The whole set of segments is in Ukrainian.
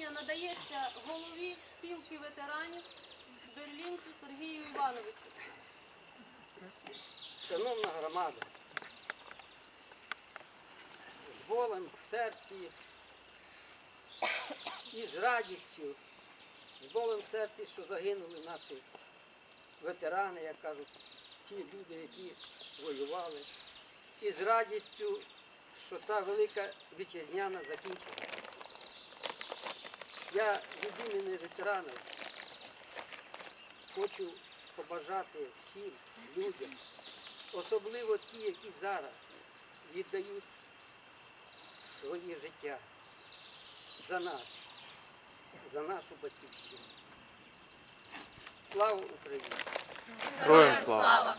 надається голові спілки ветеранів Берлінцю Сергію Івановичу. Шановна громада, з болем в серці і з радістю, з болем в серці, що загинули наші ветерани, як кажуть, ті люди, які воювали, і з радістю, що та велика вітчизняна закінчилася. Я від імені ветеранів хочу побажати всім людям, особливо ті, які зараз віддають своє життя за нас, за нашу батьківщину. Слава Україні! Героям слава!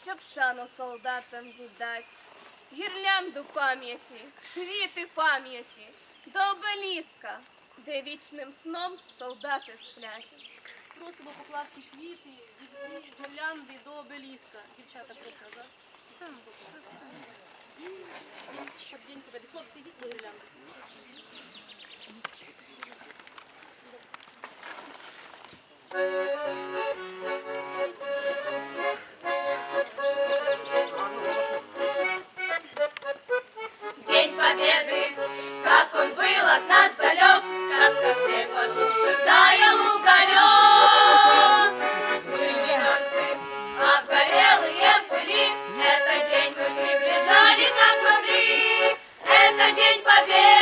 Щоб шану солдатам віддать. Гірлянду пам'яті, квіти пам'яті, до обеліска, де вічним сном солдати сплять. Просимо покласти квіти гірлянди до обеліска. Дівчата, прошу назад. І щоб день тебе. Хлопці, йдіть до гірлянди. от нас далек, как костер под душем таял уголек. Были мерзлы, обгорелые в пыли, этот день мы приближали, как могли, Этот день победы.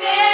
happy.